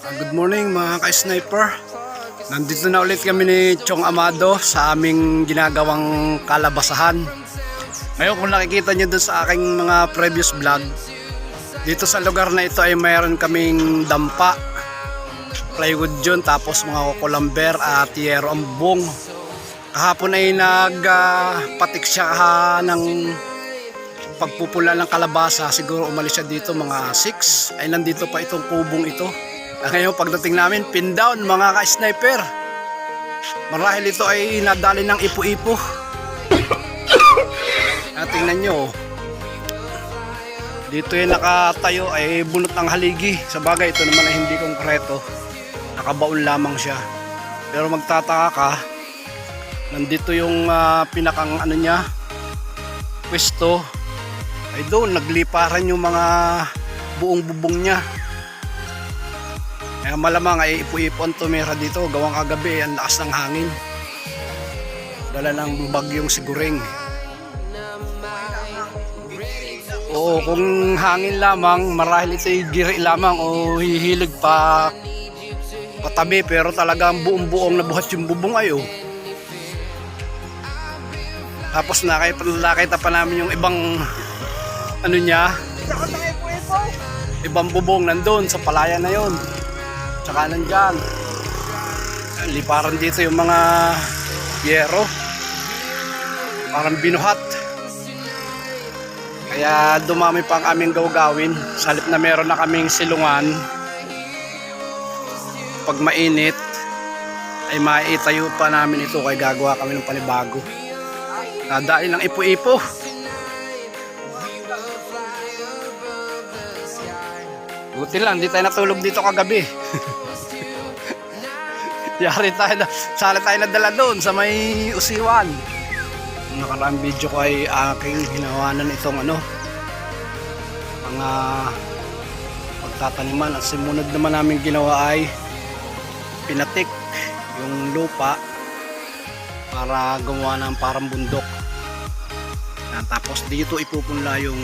Ah, Good morning mga ka-sniper. Nandito na ulit kami ni Chong Amado sa aming ginagawang kalabasahan. Ngayon kung nakikita nyo doon sa aking mga previous vlog, dito sa lugar na ito ay mayroon kaming dampa, plywood yun, tapos mga kukulamber at yero ang buong. Kahapon ay nagpatik siya ah, ng pagpupula ng kalabasa, siguro umalis siya dito mga 6, ay nandito pa itong kubong ito. Ngayon pagdating namin, pin down mga ka-sniper. Marahil ito ay nadali ng ipo-ipo. At tingnan nyo, dito yung nakatayo ay bunot ng haligi. Sa bagay, ito naman ay hindi konkreto. Nakabaon lamang siya. Pero magtataka ka, nandito yung ah, pinakang ano niya, pwesto, ay doon nagliparan yung mga buong bubong niya. Kaya malamang ay ipu-ipon tumira dito gawang kagabi ang lakas ng hangin. Dala ng bagyong siguring. Oo, kung hangin lamang, marahil ito'y giri lamang o hihilig pa patabi pero talagang buong buong nabuhat yung bubong ay oh. Tapos nakita pa namin yung ibang ano niya, ibang bubong nandun sa palaya na yon. Tsaka nandyan. Liparan dito yung mga yero. Parang binuhat. Kaya dumami pa ang aming gawgawin. Salip na meron na kaming silungan. Pag mainit, ay maitayo pa namin ito kaya gagawa kami ng panibago. Dadain ng ipo-ipo. Buti lang, di tayo natulog dito kagabi. Yari tayo na, sala tayo nadala doon sa may usiwan. Ang nakaraang video ko ay aking ginawanan itong ano, mga pagtataniman. At simunod naman namin ginawa ay pinatik yung lupa para gumawa ng parang bundok. Yan, tapos dito ipupunla yung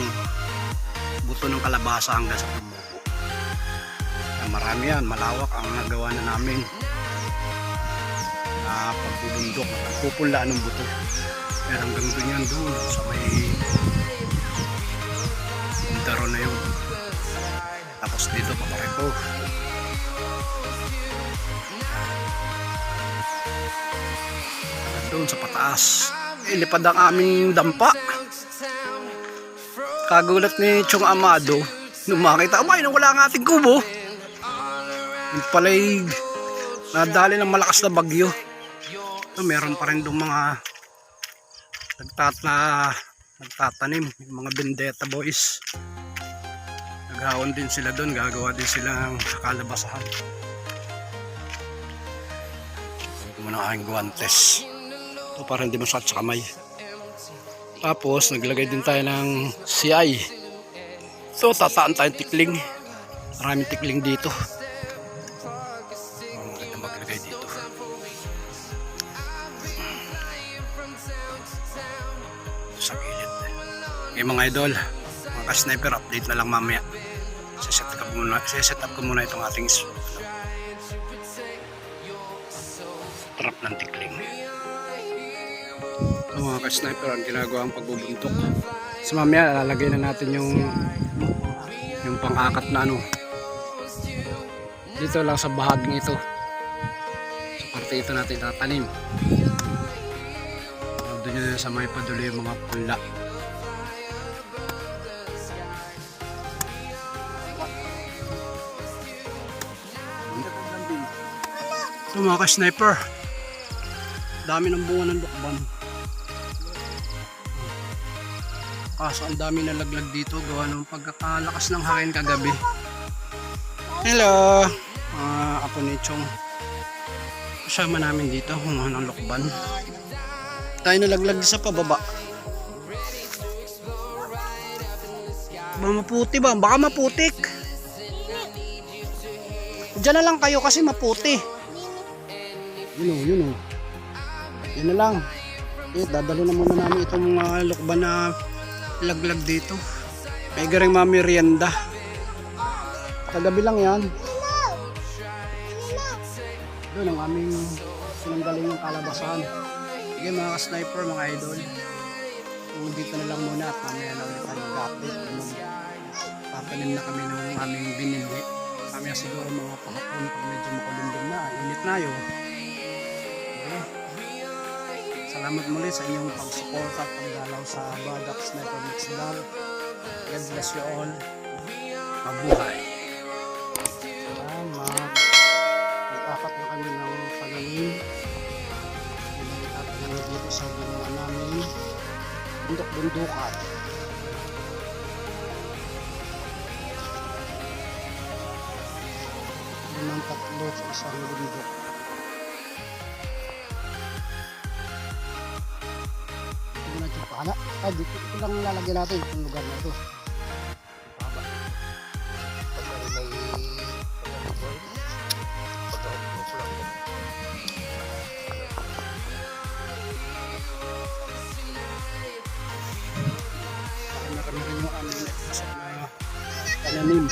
buto ng kalabasa hanggang sa tumubo. Marami yan, malawak ang nagawa na namin na pagbubundok, nagpupunlaan ng buto. Pero hanggang doon yan doon sa may daro na yun. Tapos dito paparito. Doon sa pataas. Ilipad ang aming dampa. Kagulat ni Chong Amado nung makita, abay, wala ang ating kubo. Yung pala'y nadali ng malakas na bagyo. So, meron pa rin doon mga nagtata, nagtatanim, yung mga vendetta boys. Naghawon din sila doon, gagawa din sila ng kalabasahan. Ito muna ang aking guwantes. Ito para hindi masakit sa kamay. Tapos naglagay din tayo ng CI. So tataan tayong tikling. Maraming tikling dito. Sa gilid. Okay mga idol, mga ka-sniper update na lang mamaya. Siset up muna, siset up ko muna itong ating trap ng tikling. Ito mga ka-sniper ang ginagawa ang pagbubuntok. So mamaya lalagay na natin yung yung pang-akat na ano. Dito lang sa bahaging ito. Sa parte ito natin tatanim. Doon nyo na sa may padulo yung mga pula. Ito mga ka-sniper. Dami ng bunga ng lukban. Kaso ang dami nalaglag dito gawa ng pagkakalakas ng hangin kagabi. Hello! Uh, ako ni Chong. Kasama namin dito, kumuha ng lukban. Tayo nalaglag sa pababa. Ba maputi ba? Baka maputik. Diyan na lang kayo kasi maputi. Yun o, yun o. Yun na lang. Eh, dadalo na muna namin itong mga lukban na laglag dito. May garing mami merienda. Kagabi lang yan. doon ang aming sinanggaling yung kalabasan. Sige mga ka-sniper, mga idol. Kung dito na lang muna at mamaya na ulit tayo mag-update. Tatanim na kami ng aming binili. Kami siguro mga pahapon pag medyo makulimlim na. Init na yun. Okay. Salamat muli sa inyong pagsuporta at pagdalaw sa Badak Sniper Mix Vlog. God bless you all. Mabuhay. Bundok-bundukan. Limang tatlo sa isang bundok. Ito na dito pala. Ay, dito ito lang lalagyan natin itong lugar na ito. Nagpasok na pananim.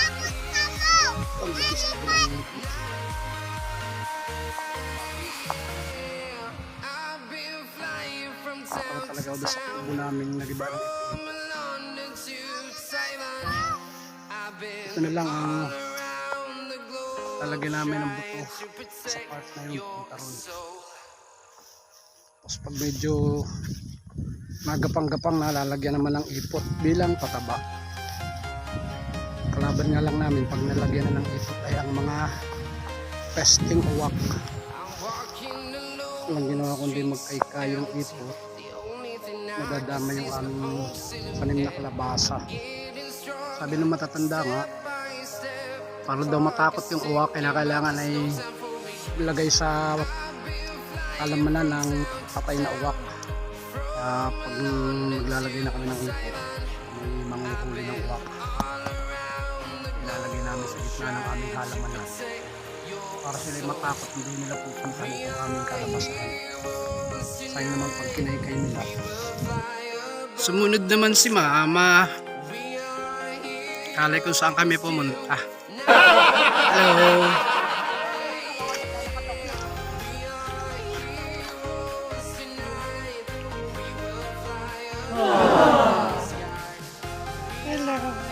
Sa Para talaga ako sa kubo namin nagiba ng Ito na lang ang talagyan namin ng buto sa part na yun punta ron. Tapos pag medyo magapang-gapang na lalagyan naman ng ipot bilang pataba. Kalaban nga lang namin pag nalagyan na ng ipot ay ang mga pesting uwak. Walang ginawa kundi magkaykay yung ipot. Nadadama yung aming panim na kalabasa. Sabi ng matatanda nga, para daw matakot yung uwak, kailangan ay ilagay sa kalamanan ng patay na uwak. Kaya pag maglalagay na kami ng ipot, may mga huli ng uwak ilalagay namin sa gitna ng aming halamanan para sila matakot hindi nila pupuntahan itong aming kalabasan. Sayang naman pag kinaykay nila. Sumunod naman si Mama. Kalay kung saan kami pumunta. Ah. Hello. Hello.